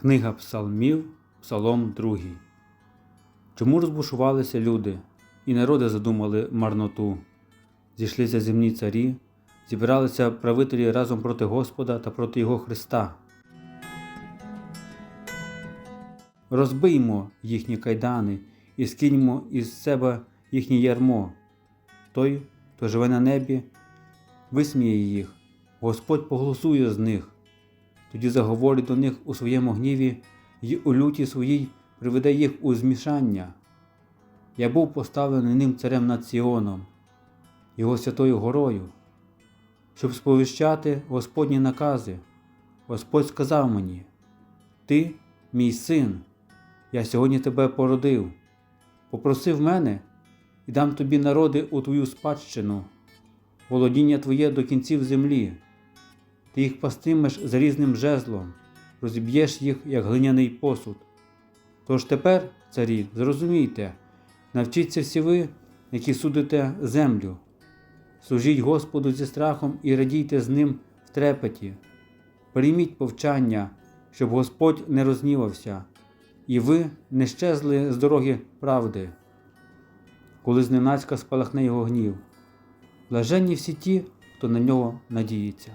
Книга Псалмів, Псалом 2. Чому розбушувалися люди, і народи задумали марноту? Зійшлися земні царі, зібралися правителі разом проти Господа та проти Його Христа. Розбиймо їхні кайдани і скиньмо із себе їхнє ярмо. Той, хто живе на небі, висміє їх, Господь поголосує з них. Тоді заговорить до них у своєму гніві й у люті своїй приведе їх у змішання. Я був поставлений ним царем над Сіоном, його святою горою, щоб сповіщати Господні накази. Господь сказав мені: Ти, мій син, я сьогодні тебе породив. Попросив мене і дам тобі народи у твою спадщину, володіння твоє до кінців землі. Ти їх пастимеш залізним жезлом, розіб'єш їх, як глиняний посуд. Тож тепер, царі, зрозумійте, навчіться всі ви, які судите землю. Служіть Господу зі страхом і радійте з ним в трепеті. Прийміть повчання, щоб Господь не рознівався, і ви не щезли з дороги правди, коли зненацька спалахне його гнів. Блаженні всі ті, хто на нього надіється.